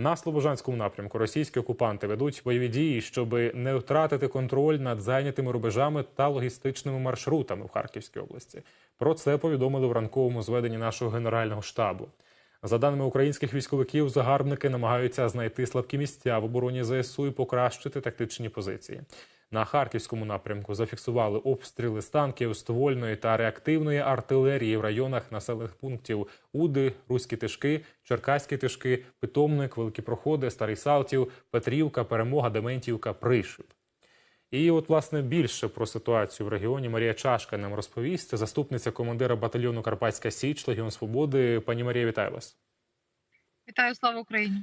На Слобожанському напрямку російські окупанти ведуть бойові дії, щоб не втратити контроль над зайнятими рубежами та логістичними маршрутами в Харківській області. Про це повідомили в ранковому зведенні нашого генерального штабу. За даними українських військовиків, загарбники намагаються знайти слабкі місця в обороні ЗСУ і покращити тактичні позиції. На харківському напрямку зафіксували обстріли з танків, ствольної та реактивної артилерії в районах населених пунктів Уди, Руські Тишки, Черкаські Тишки, Питомник, Великі Проходи, Старий Салтів, Петрівка, Перемога, Дементівка, Пришип. І от, власне, більше про ситуацію в регіоні Марія Чашка нам розповість. Заступниця командира батальйону Карпатська Січ, Легіон Свободи. Пані Марія, вітаю вас. Вітаю, слава Україні.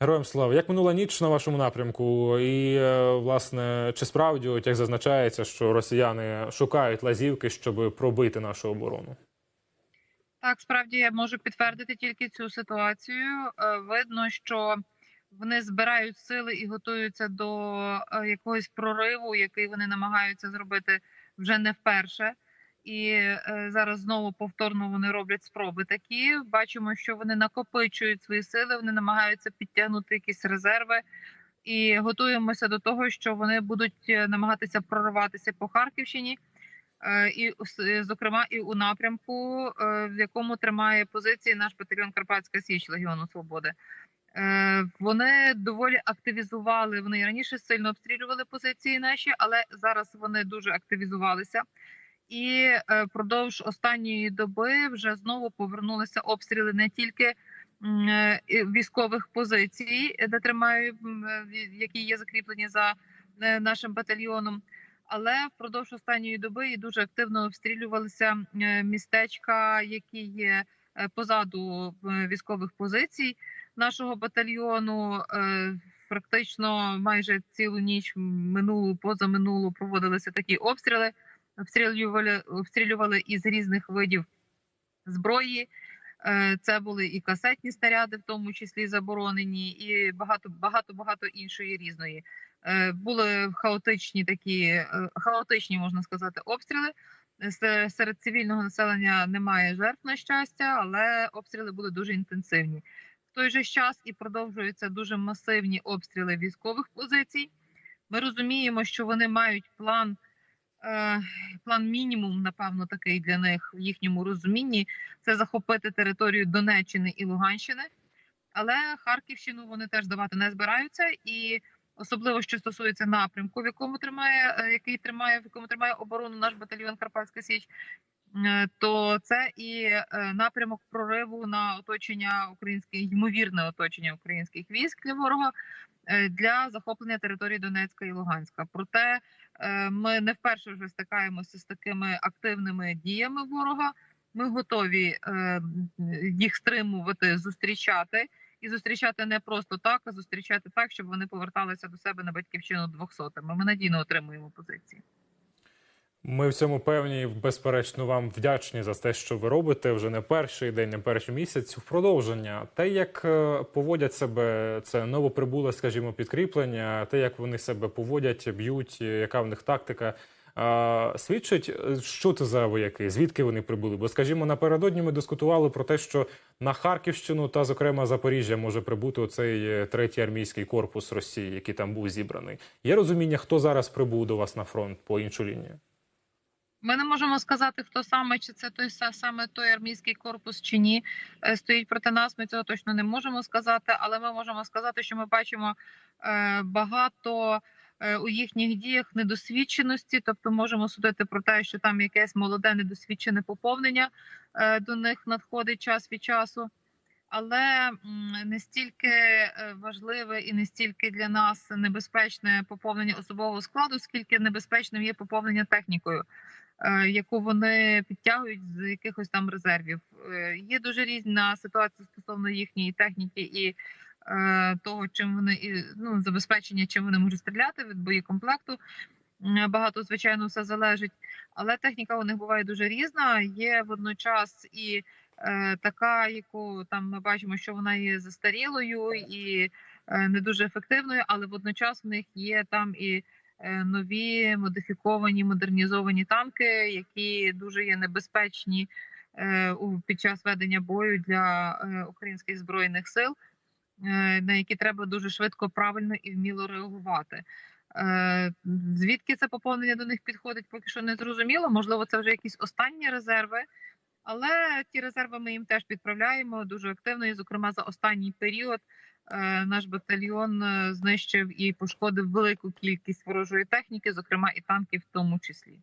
Героям слава. Як минула ніч на вашому напрямку? І, е, власне, чи справді, як зазначається, що росіяни шукають лазівки, щоб пробити нашу оборону? Так, справді я можу підтвердити тільки цю ситуацію. Е, Видно, що вони збирають сили і готуються до е, якогось прориву, який вони намагаються зробити вже не вперше. І е, зараз знову повторно вони роблять спроби такі. Бачимо, що вони накопичують свої сили, вони намагаються підтягнути якісь резерви. І готуємося до того, що вони будуть е, намагатися прориватися по Харківщині, Е, і зокрема і у напрямку, в якому тримає позиції наш батальйон Карпатська Січ Легіону Свободи. Вони доволі активізували. Вони раніше сильно обстрілювали позиції наші, але зараз вони дуже активізувалися. І е, впродовж останньої доби вже знову повернулися обстріли не тільки е, військових позицій, де тримають, е, які є закріплені за нашим батальйоном. Але впродовж останньої доби і дуже активно обстрілювалися містечка, які є позаду військових позицій нашого батальйону. Практично майже цілу ніч минулу, позаминулу проводилися такі обстріли. Обстрілювали, обстрілювали із різних видів зброї. Е, Це були і касетні снаряди, в тому числі заборонені, і багато багато багато іншої різної. Е, Були хаотичні такі е, хаотичні, можна сказати, обстріли. Серед цивільного населення немає жертв на щастя, але обстріли були дуже інтенсивні. В той же час і продовжуються дуже масивні обстріли військових позицій. Ми розуміємо, що вони мають план, план мінімум, напевно, такий для них в їхньому розумінні це захопити територію Донеччини і Луганщини. Але Харківщину вони теж давати не збираються, і особливо що стосується напрямку, в якому тримає е, який тримає, в якому тримає оборону наш батальйон Карпатська Січ. Е, То це і е, напрямок прориву на оточення українських ймовірне оточення українських військ для ворога е, для захоплення території Донецька і Луганська. Проте ми не вперше вже стикаємося з такими активними діями ворога. Ми готові їх стримувати, зустрічати і зустрічати не просто так, а зустрічати так, щоб вони поверталися до себе на батьківщину двохсотими. Ми надійно отримуємо позиції. Ми в цьому певні безперечно вам вдячні за те, що ви робите вже не перший день, не перший місяць. В продовження те, як е, поводять себе це новоприбуле, скажімо, підкріплення, те, як вони себе поводять, б'ють, е, яка в них тактика. е, Свідчить, що це за вояки, звідки вони прибули? Бо, скажімо, напередодні ми дискутували про те, що на Харківщину та, зокрема, Запоріжжя може прибути оцей третій армійський корпус Росії, який там був зібраний. Є розуміння, хто зараз прибув до вас на фронт по іншу лінію? Ми не можемо сказати, хто саме чи це той саме той армійський корпус чи ні е, стоїть проти нас. Ми цього точно не можемо сказати, але ми можемо сказати, що ми бачимо е, багато е, у їхніх діях недосвідченості, тобто можемо судити про те, що там якесь молоде недосвідчене поповнення до них надходить час від часу. Але не стільки важливе і не стільки для нас небезпечне поповнення особового складу, скільки небезпечним є поповнення технікою яку вони підтягують з якихось там резервів. Е, Є дуже різна ситуація стосовно їхньої техніки і е, того, чим вони і ну забезпечення, чим вони можуть стріляти від боєкомплекту. Багато звичайно все залежить, але техніка у них буває дуже різна. Є водночас і е, така, яку там ми бачимо, що вона є застарілою і е, не дуже ефективною, але водночас в них є там і е, нові модифіковані модернізовані танки, які дуже є небезпечні е, під час ведення бою для е, українських збройних сил. е, на які треба дуже швидко, правильно і вміло реагувати. Е, Звідки це поповнення до них підходить, поки що не зрозуміло. Можливо, це вже якісь останні резерви, але ті резерви ми їм теж відправляємо дуже активно. І, зокрема, за останній період е, наш батальйон е, знищив і пошкодив велику кількість ворожої техніки, зокрема і танків, в тому числі.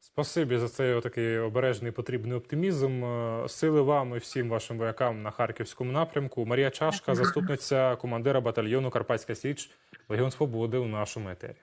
Спасибі за цей такий обережний потрібний оптимізм. Е, Сили вам і всім вашим воякам на харківському напрямку. Марія Чашка, заступниця командира батальйону Карпатська Січ Легіон Свободи у нашому етері.